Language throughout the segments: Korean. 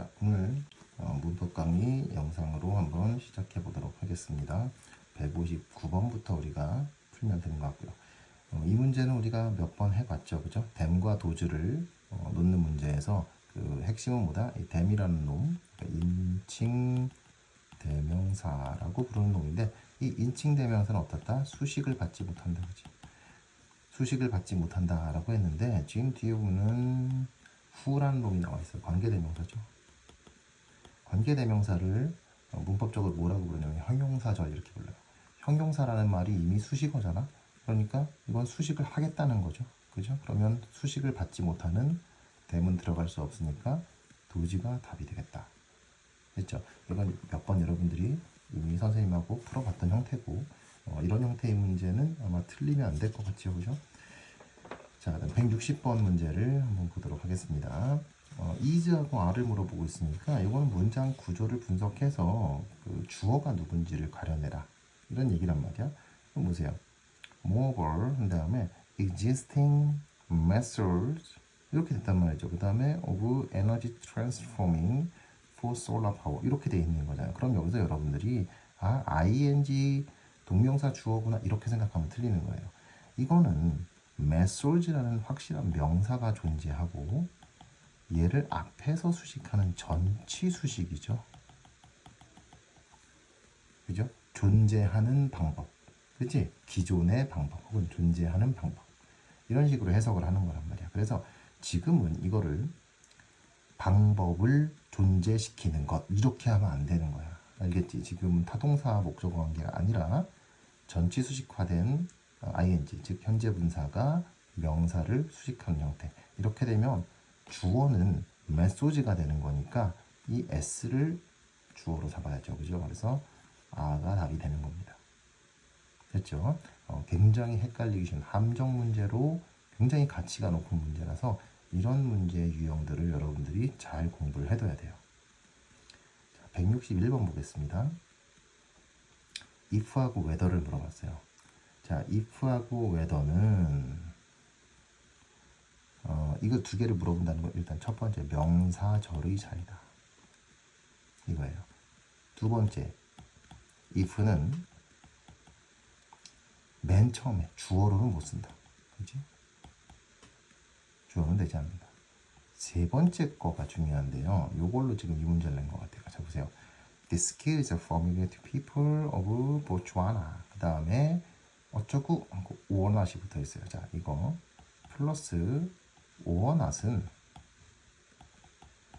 자, 오늘 어, 문법 강의 영상으로 한번 시작해 보도록 하겠습니다. 159번부터 우리가 풀면 되는 것 같고요. 어, 이 문제는 우리가 몇 번 해봤죠, 그죠? 댐과 도주를 어, 놓는 문제에서 그 핵심은 뭐다? 이 댐이라는 놈, 그러니까 인칭 대명사라고 부르는 놈인데 이 인칭 대명사는 어떻다? 수식을 받지 못한다, 그지? 수식을 받지 못한다라고 했는데 지금 뒤에 보면은 후라는 놈이 나와 있어요. 관계대명사죠. 관계대명사를 어, 문법적으로 뭐라고 부르냐면 형용사절 이렇게 불러요. 형용사라는 말이 이미 수식어잖아. 그러니까 이건 수식을 하겠다는 거죠. 그죠? 그러면 수식을 받지 못하는 대문 들어갈 수 없으니까 도지가 답이 되겠다. 됐죠? 이건 몇 번 여러분들이 이미 선생님하고 풀어봤던 형태고 어, 이런 형태의 문제는 아마 틀리면 안 될 것 같죠, 그죠? 자, 160번 문제를 한번 보도록 하겠습니다. 어, is하고 are를 물어보고 있으니까 이거는 문장 구조를 분석해서 그 주어가 누군지를 가려내라 이런 얘기란 말이야. 그럼 보세요. moreover 한 다음에 existing methods 이렇게 됐단 말이죠. 그 다음에 of energy transforming for solar power 이렇게 돼 있는 거잖아요. 그럼 여기서 여러분들이 아 ing 동명사 주어구나 이렇게 생각하면 틀리는 거예요. 이거는 methods라는 확실한 명사가 존재하고 얘를 앞에서 수식하는 전치 수식이죠. 그죠? 존재하는 방법. 그치? 기존의 방법 혹은 존재하는 방법. 이런 식으로 해석을 하는 거란 말이야. 그래서 지금은 이거를 방법을 존재시키는 것 이렇게 하면 안 되는 거야. 알겠지? 지금 타동사 목적어 관계가 아니라 전치 수식화된 ing 즉 현재 분사가 명사를 수식하는 형태. 이렇게 되면 주어는 메소지가 되는 거니까 이 s를 주어로 잡아야죠. 그죠? 그래서 아가 답이 되는 겁니다. 됐죠? 어, 굉장히 헷갈리기 쉬운 함정 문제로 굉장히 가치가 높은 문제라서 이런 문제의 유형들을 여러분들이 잘 공부를 해둬야 돼요. 자, 161번 보겠습니다. if하고 whether를 물어봤어요. 자, if하고 whether는 어, 이거 두 개를 물어본다는 건 일단 첫 번째 명사절의 자리다. 이거예요. 두 번째 if는 맨 처음에 주어로는 못 쓴다. 그지? 주어는 되지 않는다. 세 번째 거가 중요한데요. 요걸로 지금 이 문제를 낸 것 같아요. 자, 보세요. This skill is familiar to people of Botswana. 그 다음에 어쩌고 하고 오어낫이 붙어 있어요. 자, 이거 플러스 오어낫은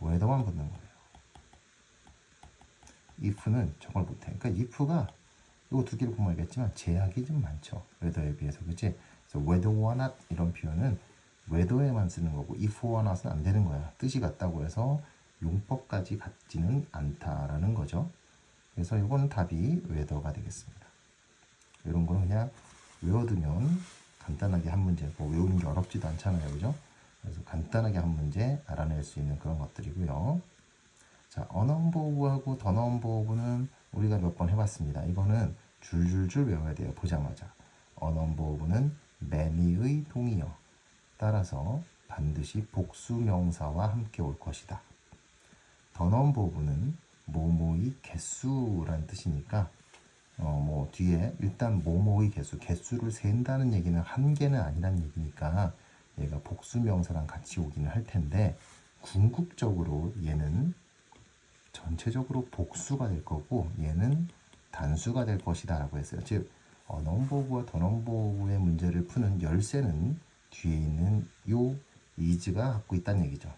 웨더만 붙는 거예요. if는 저걸 못해. 그러니까 if가 이거 두 개를 보면 알겠지만 제약이 좀 많죠. 웨더에 비해서 그치? 그래서 whether or not 이런 표현은 whether에만 쓰는 거고 if or not은 안 되는 거야. 뜻이 같다고 해서 용법까지 같지는 않다라는 거죠. 그래서 이거는 답이 whether가 되겠습니다. 이런 거는 그냥 외워두면 간단하게 한 문제, 뭐 외우는 게 어렵지도 않잖아요, 그죠? 그래서 간단하게 한 문제 알아낼 수 있는 그런 것들이고요. 자, 언언보호하고 던언보호는 우리가 몇 번 해봤습니다. 이거는 줄줄줄 외워야 돼요. 보자마자. 언언보호는 매미의 동의어. 따라서 반드시 복수 명사와 함께 올 것이다. 던언보호는 모모의 개수란 뜻이니까 어, 뭐 뒤에 일단 모모의 개수, 개수를 센다는 얘기는 한 개는 아니란 얘기니까 얘가 복수 명사랑 같이 오기는 할 텐데 궁극적으로 얘는 전체적으로 복수가 될 거고 얘는 단수가 될 것이다 라고 했어요. 즉 언언보구와 던언보구의 문제를 푸는 열쇠는 뒤에 있는 요 이즈가 갖고 있다는 얘기죠.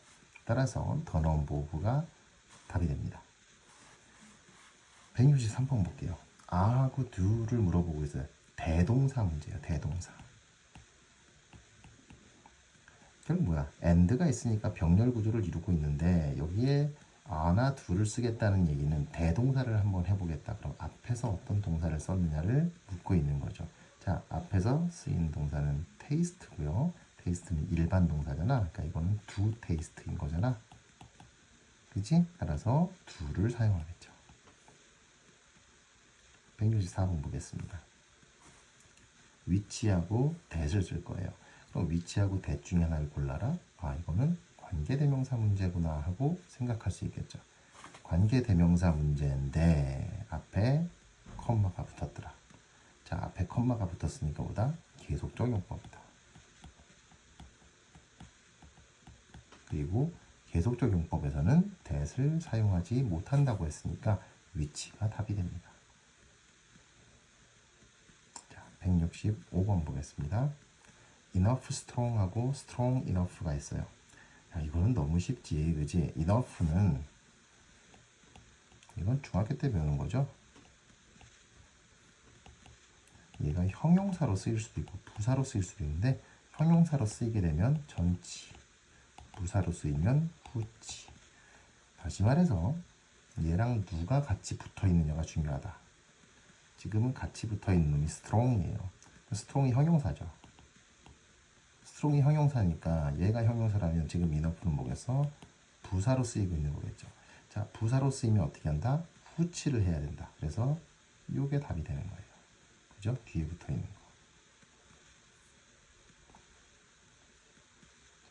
따라서 던언보구가 답이 됩니다. 163번 볼게요. 아하고 do를 물어보고 있어요. 대동사 문제예요. 대동사. 결국 뭐야? and가 있으니까 병렬 구조를 이루고 있는데 여기에 아나 둘을 쓰겠다는 얘기는 대동사를 한번 해보겠다. 그럼 앞에서 어떤 동사를 썼느냐를 묻고 있는 거죠. 자, 앞에서 쓰인 동사는 taste고요. taste는 일반 동사잖아. 그러니까 이거는 do taste인 거잖아. 그지? 따라서 do를 사용하겠죠. 164번 보겠습니다. 위치하고 that을 쓸 거예요. 그럼 위치하고 that 중에 하나를 골라라. 아, 이거는 관계대명사 문제구나 하고 생각할 수 있겠죠. 관계대명사 문제인데 앞에 컴마가 붙었더라. 자, 앞에 컴마가 붙었으니까 보다 계속 적 용법이다. 그리고 계속적 용법에서는 that을 사용하지 못한다고 했으니까 위치가 답이 됩니다. 자, 165번 보겠습니다. Enough strong하고 strong enough가 있어요. 야, 이거는 너무 쉽지, 그지? enough는 이건 중학교 때 배우는 거죠. 얘가 형용사로 쓰일 수도 있고 부사로 쓰일 수도 있는데 형용사로 쓰이게 되면 전치, 부사로 쓰이면 후치. 다시 말해서 얘랑 누가 같이 붙어 있느냐가 중요하다. 지금은 같이 붙어 있는 놈이 strong이에요. strong이 형용사죠. Strong이 형용사니까 얘가 형용사라면 지금 enough는 뭐겠어? 부사로 쓰이고 있는 거겠죠. 자, 부사로 쓰이면 어떻게 한다? 후치를 해야 된다. 그래서 이게 답이 되는 거예요. 그죠? 뒤에 붙어 있는 거.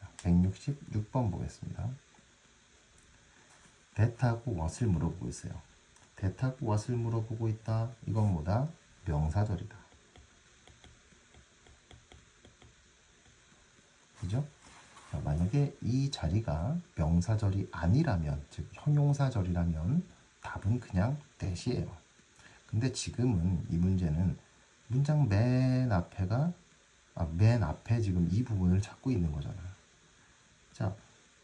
자, 166번 보겠습니다. 대타고 what을 물어보고 있어요. 대타고 what을 물어보고 있다. 이건 뭐다? 명사절이다. 그죠? 자, 만약에 이 자리가 명사절이 아니라면, 즉 형용사절이라면 답은 그냥 대시예요. 근데 지금은 이 문제는 문장 맨 앞에가 아, 맨 앞에 지금 이 부분을 찾고 있는 거잖아. 자,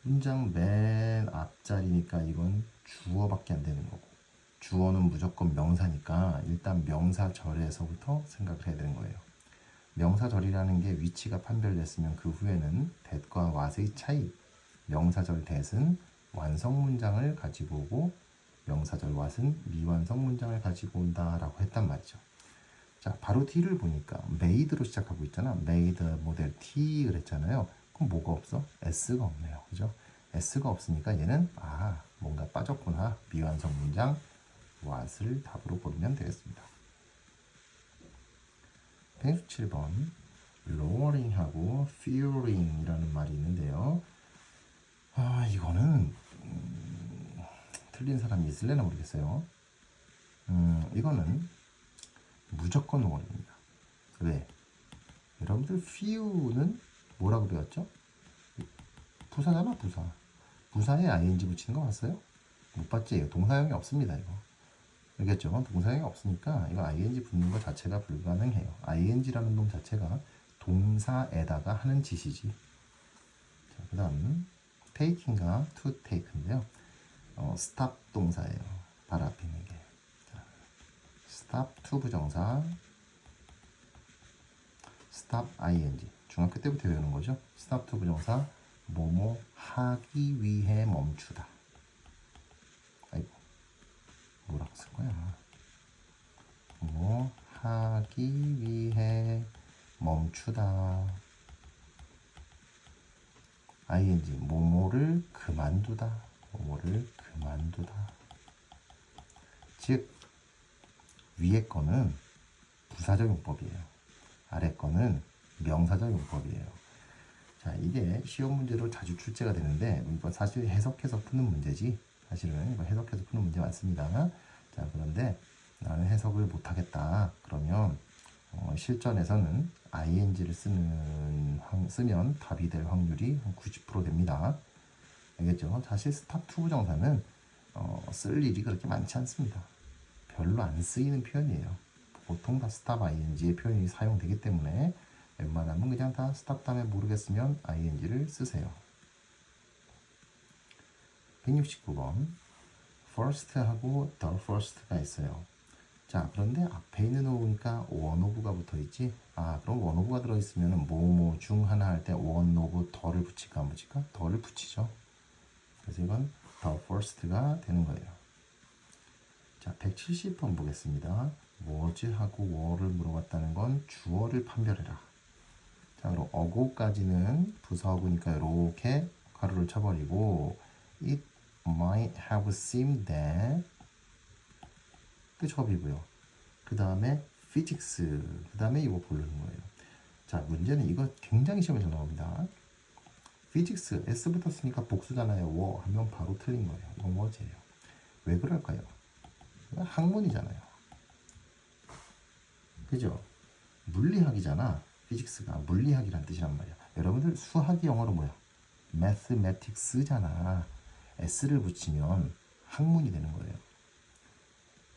문장 맨 앞자리니까 이건 주어밖에 안 되는 거고 주어는 무조건 명사니까 일단 명사절에서부터 생각을 해야 되는 거예요. 명사절이라는 게 위치가 판별됐으면 그 후에는 that과 what의 차이 명사절 that은 완성 문장을 가지고 오고 명사절 what은 미완성 문장을 가지고 온다라고 했단 말이죠. 자, 바로 T를 보니까 made로 시작하고 있잖아. made 모델 T 그랬잖아요. 그럼 뭐가 없어? S가 없네요. 그죠? S가 없으니까 얘는 아, 뭔가 빠졌구나. 미완성 문장 what을 답으로 고르면 되겠습니다. 167번 lowering하고 fearing이라는 말이 있는데요. 아, 이거는 음, 틀린 사람이 있을래나 모르겠어요. 음, 이거는 무조건 lowering입니다. 왜? 여러분들 few는 뭐라고 배웠죠? 부사잖아, 부사. 부사에 ing 붙이는 거 봤어요? 못 봤지? 동사형이 없습니다, 이거. 알겠죠? 동사형이 없으니까 이거 ing 붙는 것 자체가 불가능해요. ing라는 놈 자체가 동사에다가 하는 짓이지. 자, 그 다음 take인가 to take인데요. 어, stop 동사예요. 바로 앞에 있는 게. 자, stop to 부정사 stop ing 중학교 때부터 배우는 거죠. stop to 부정사 뭐뭐 하기 위해 멈추다. 뭐라고 쓸 거야? 뭐 하기 위해 멈추다. ing 뭐뭐를 그만두다. 뭐뭐를 그만두다. 즉 위에 거는 부사적 용법이에요. 아래 거는 명사적 용법이에요. 자, 이게 시험 문제로 자주 출제가 되는데 이거 사실 해석해서 푸는 문제지. 사실은 이거 해석해서 푸는 문제 많습니다. 자, 그런데 나는 해석을 못 하겠다. 그러면 어, 실전에서는 ing를 쓰는 확- 쓰면 답이 될 확률이 한 90% 됩니다. 알겠죠? 사실 스탑 투 부 정사는 어, 쓸 일이 그렇게 많지 않습니다. 별로 안 쓰이는 표현이에요. 보통 다 스탑 ing의 표현이 사용되기 때문에 웬만하면 그냥 다 스탑 다음에 모르겠으면 ing를 쓰세요. 169번 first하고 the first가 있어요. 자 그런데 앞에 있는 오브니까 one of가 붙어 있지. 아 그럼 one of가 들어 있으면 뭐뭐 중 하나 할때 one of the를 붙일까 안 붙일까? the를 붙이죠. 그래서 이건 the first가 되는 거예요. 자 170번 보겠습니다. was하고 were를 물어봤다는 건 주어를 판별해라. 자 그럼 어고까지는 부사어구니까 이렇게 가로를 쳐버리고 it might have seemed that 끝 접이고요. 그 다음에 physics 그 다음에 이거 고르는 거예요. 자 문제는 이거 굉장히 시험에서 나옵니다. physics s 붙었으니까 복수잖아요. 워 하면 바로 틀린 거예요. 이건 워즈예요. 왜 그럴까요? 학문이잖아요. 그죠? 물리학이잖아. 피직스가 물리학이란 뜻이란 말이야. 여러분들 수학이 영어로 뭐야? mathematics잖아. S를 붙이면 학문이 되는 거예요.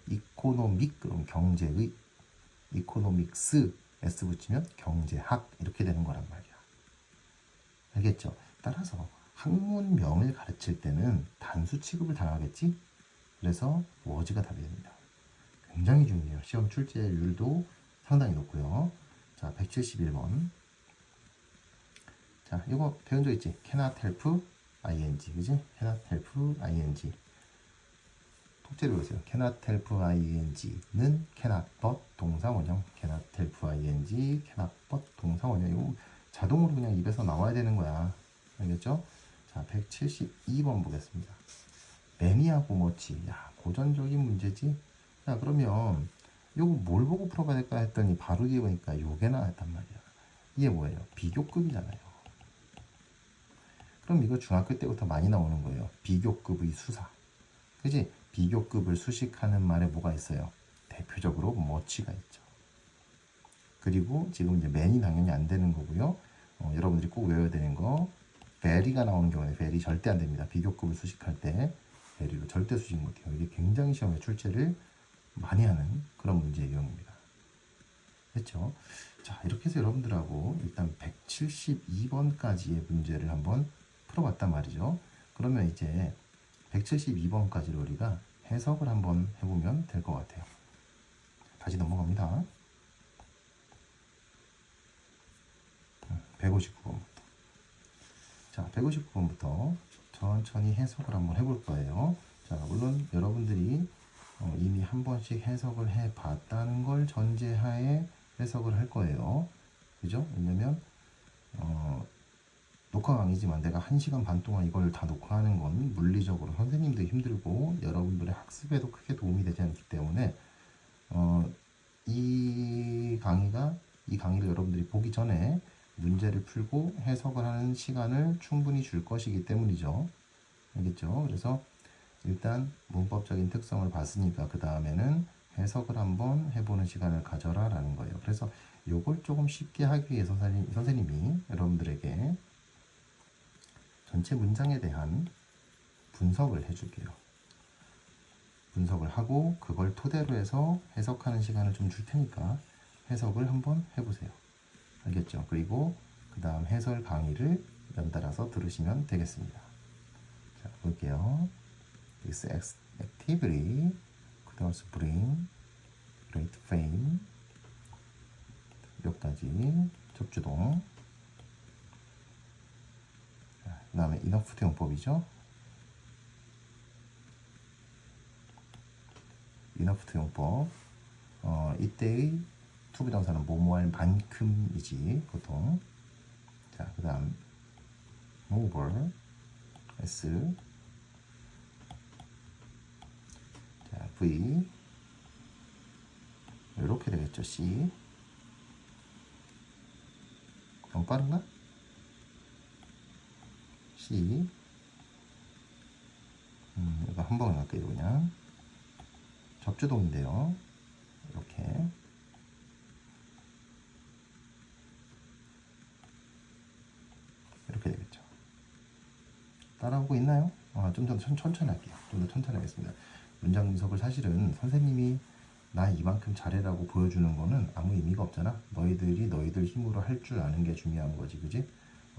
이코노믹 그럼 경제의 이코노믹스 s 붙이면 경제학 이렇게 되는 거란 말이야. 알겠죠? 따라서 학문명을 가르칠 때는 단수 취급을 당하겠지? 그래서 워즈가 답이 됩니다. 굉장히 중요해요. 시험 출제율도 상당히 높고요. 자, 171번. 자, 이거 배운 적 있지? cannot help ing, 그지? cannot help ing. 통째로 보세요. cannot help ing는 cannot but 동사 원형. cannot help ing, cannot but 동사 원형. 이거 자동으로 그냥 입에서 나와야 되는 거야. 알겠죠? 자, 172번 보겠습니다. 매니하고 뭐지? 야, 고전적인 문제지? 자, 그러면 이거 뭘 보고 풀어봐야 될까 했더니 바로 이게 보니까 요게 나왔단 말이야. 이게 뭐예요? 비교급이잖아요. 그럼 이거 중학교 때부터 많이 나오는 거예요. 비교급의 수사. 그지? 비교급을 수식하는 말에 뭐가 있어요? 대표적으로 뭐치가 있죠. 그리고 지금 이제 맨이 당연히 안 되는 거고요. 어, 여러분들이 꼭 외워야 되는 거 베리가 나오는 경우에 베리 절대 안 됩니다. 비교급을 수식할 때 베리로 절대 수식 못해요. 이게 굉장히 시험에 출제를 많이 하는 그런 문제 유형입니다. 됐죠? 자 이렇게 해서 여러분들하고 일단 172번까지의 문제를 한번 풀어봤단 말이죠. 그러면 이제 172번까지를 우리가 해석을 한번 해보면 될 것 같아요. 다시 넘어갑니다. 159번부터. 자, 159번부터 천천히 해석을 한번 해볼 거예요. 자, 물론 여러분들이 어, 이미 한 번씩 해석을 해 봤다는 걸 전제하에 해석을 할 거예요. 그죠? 왜냐면, 어, 녹화 강의지만 내가 1시간 반 동안 이걸 다 녹화하는 건 물리적으로 선생님도 힘들고 여러분들의 학습에도 크게 도움이 되지 않기 때문에 어, 이 강의가 이 강의를 여러분들이 보기 전에 문제를 풀고 해석을 하는 시간을 충분히 줄 것이기 때문이죠. 알겠죠? 그래서 일단 문법적인 특성을 봤으니까 그 다음에는 해석을 한번 해보는 시간을 가져라 라는 거예요. 그래서 요걸 조금 쉽게 하기 위해서 선생님, 선생님이 전체 문장에 대한 분석을 해줄게요. 분석을 하고 그걸 토대로 해서 해석하는 시간을 좀 줄 테니까 해석을 한번 해보세요. 알겠죠? 그리고 그 다음 해설 강의를 연달아서 들으시면 되겠습니다. 자, 볼게요. This activity could also bring great fame. 여기까지 접주동. 그 다음에 이너프트 용법이죠. 이너프트 용법. 어, 이때의 투부정사는 뭐뭐할 만큼이지 보통. 자, 그 다음 mover s 자, v 이렇게 되겠죠. c 너무 빠른가? C 음, 이거 한 번에 할게요 그냥. 접주동인데요. 이렇게. 이렇게 되겠죠. 따라오고 있나요? 아, 좀 더 천천히 할게요. 좀 더 천천히 하겠습니다. 문장 분석을 사실은 선생님이 나 이만큼 잘해라고 보여주는 거는 아무 의미가 없잖아. 너희들이 너희들 힘으로 할 줄 아는 게 중요한 거지 그지?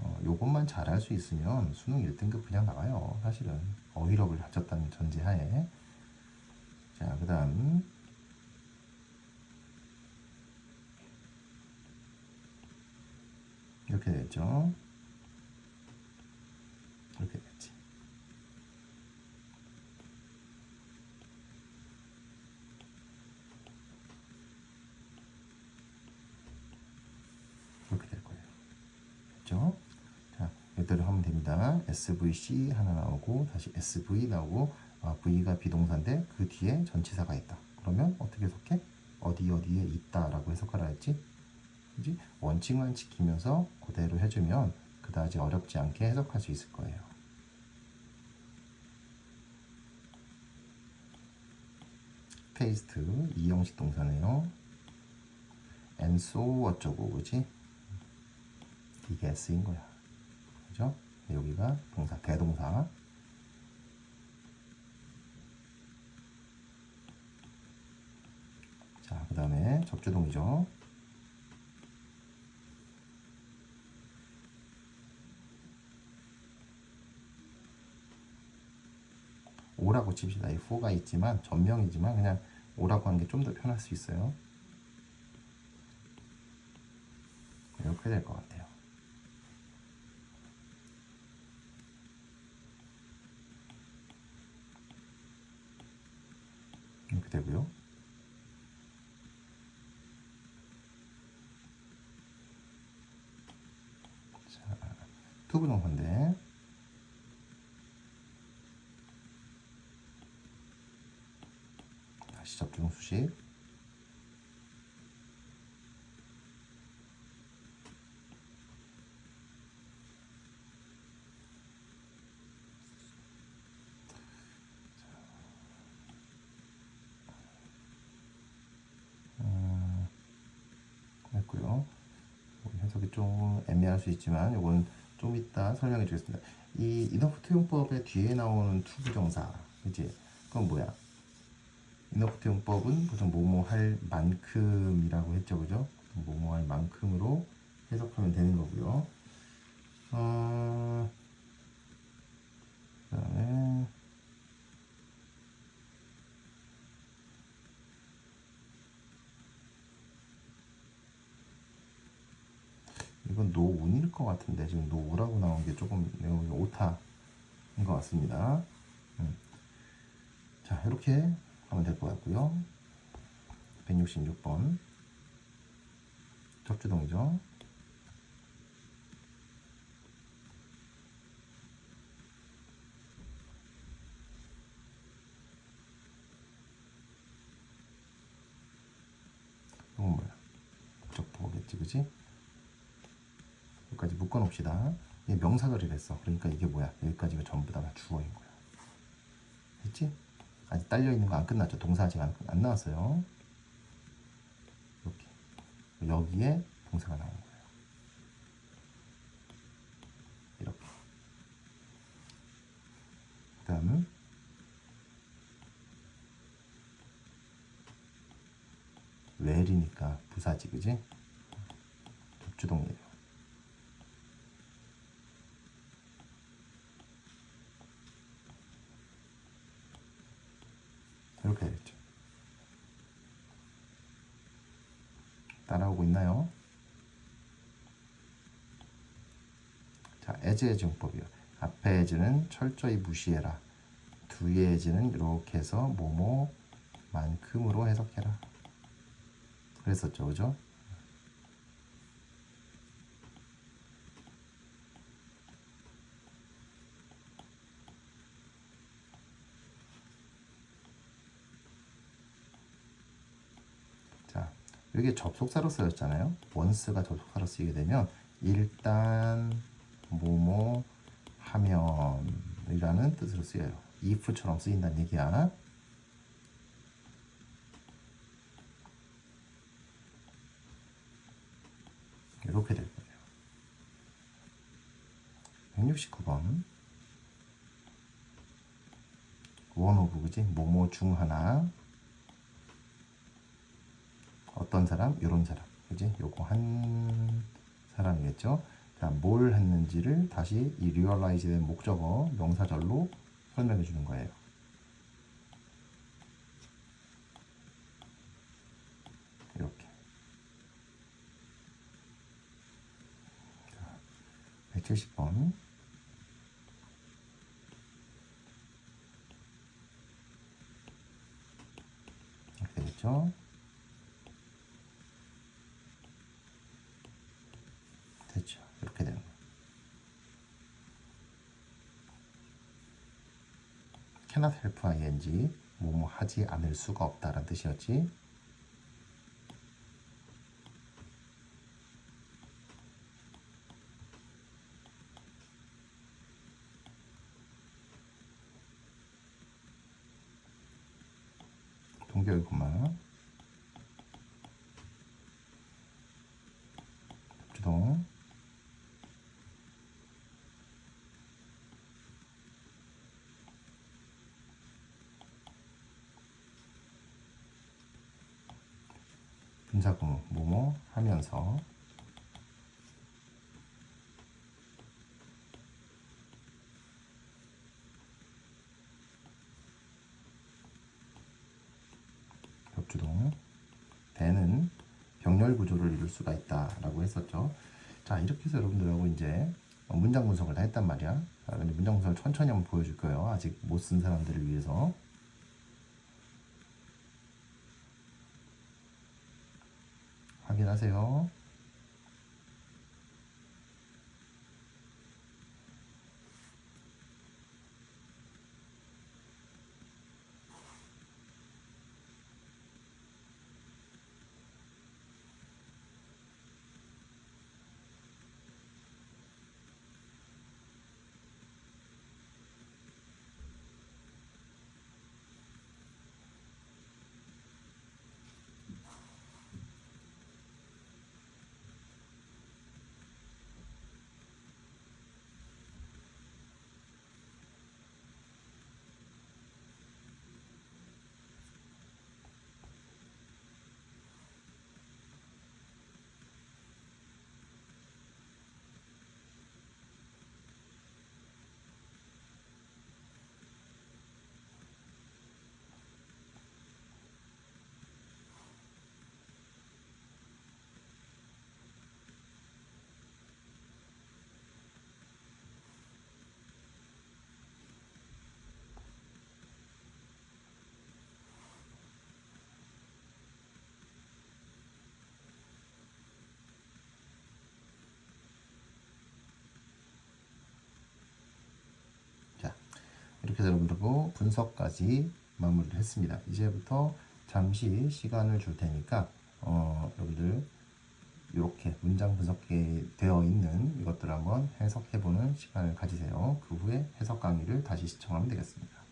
어, 요것만 잘할 수 있으면 수능 1등급 그냥 나와요. 사실은 어휘력을 갖췄다는 전제하에 자, 그 다음 이렇게 되겠죠. 이렇게 되겠지. 이렇게 될 거예요. 그렇죠? 자, 이대로 하면 됩니다. SVC 하나 나오고 다시 SV 나오고 아, V가 비동사인데 그 뒤에 전치사가 있다. 그러면 어떻게 해석해? 어디 어디에 있다라고 해석하라 했지? 그지? 원칙만 지키면서 그대로 해주면 그다지 어렵지 않게 해석할 수 있을 거예요. 테이스트 이형식 동사네요. and so 어쩌고 그지? 이게 S인 거야. 그죠? 여기가 동사 대동사. 자, 그 다음에 접주동이죠. 오라고 칩시다. 이 for가 있지만 전명이지만 그냥 오라고 하는 게 좀 더 편할 수 있어요. 이렇게 될 것 같아요. 이렇게 되고요. 자, 투부동사인데 다시 접종 수식. 음, 했고요. 해석이 좀 애매할 수 있지만 이건 좀 이따 설명해 주겠습니다. 이 이너프트 용법의 뒤에 나오는 투부정사 이제 그건 뭐야? 이너프트 용법은 보통 뭐뭐 할 만큼이라고 했죠, 그죠? 뭐뭐 할 만큼으로 해석하면 되는 거고요. 어, 그다음에 이건 노운일 것 같은데 지금 노우라고 나온 게 조금 여기 오타인 것 같습니다. 음. 자 이렇게 하면 될 것 같고요. 166번 접주동이죠. 이건 뭐야? 목적보겠지, 그지? 여기까지 묶어놓읍시다. 이게 명사절이 됐어. 그러니까 이게 뭐야? 여기까지가 전부 다 주어인 거야. 됐지? 아직 딸려 있는 거 안 끝났죠. 동사 아직 안, 안 나왔어요. 이렇게 여기에 동사가 나오는 거예요. 이렇게. 그 다음은 웰이니까 부사지, 그지? 접주동이에요. 이렇게 되겠죠. 따라오고 있나요? 자, as 용법이요. 앞에 as는 철저히 무시해라. 뒤에 as는 이렇게 해서 뭐뭐만큼으로 해석해라. 그랬었죠, 그죠? 자, 여기 접속사로 쓰였잖아요. 원스가 접속사로 쓰이게 되면 일단 뭐뭐 하면이라는 뜻으로 쓰여요. if처럼 쓰인다는 얘기야. 이렇게 될 거예요. 169번 원 오브 그지? 뭐뭐 중 하나 어떤 사람? 이런 사람. 그지? 요거 한 사람이겠죠? 자, 뭘 했는지를 다시 이 리얼라이즈 된 목적어 명사절로 설명해 주는 거예요. 이렇게. 자, 170번. 이렇게 되겠죠? 이렇게 되는 거예요. Cannot help ing 뭐뭐 하지 않을 수가 없다라는 뜻이었지. 공교의 콤마 주동 분사구문 뭐뭐 하면서 벽주동 대는 병렬 구조를 이룰 수가 있다라고 했었죠. 자 이렇게 해서 여러분들하고 이제 문장 분석을 다 했단 말이야. 아, 근데 문장 분석을 천천히 한번 보여줄 거예요. 아직 못 쓴 사람들을 위해서. 확인하세요. 자, 이렇게 해서 여러분들하고 분석까지 마무리를 했습니다. 이제부터 잠시 시간을 줄 테니까 어, 여러분들 이렇게 문장 분석에 되어 있는 이것들 한번 해석해보는 시간을 가지세요. 그 후에 해석 강의를 다시 시청하면 되겠습니다.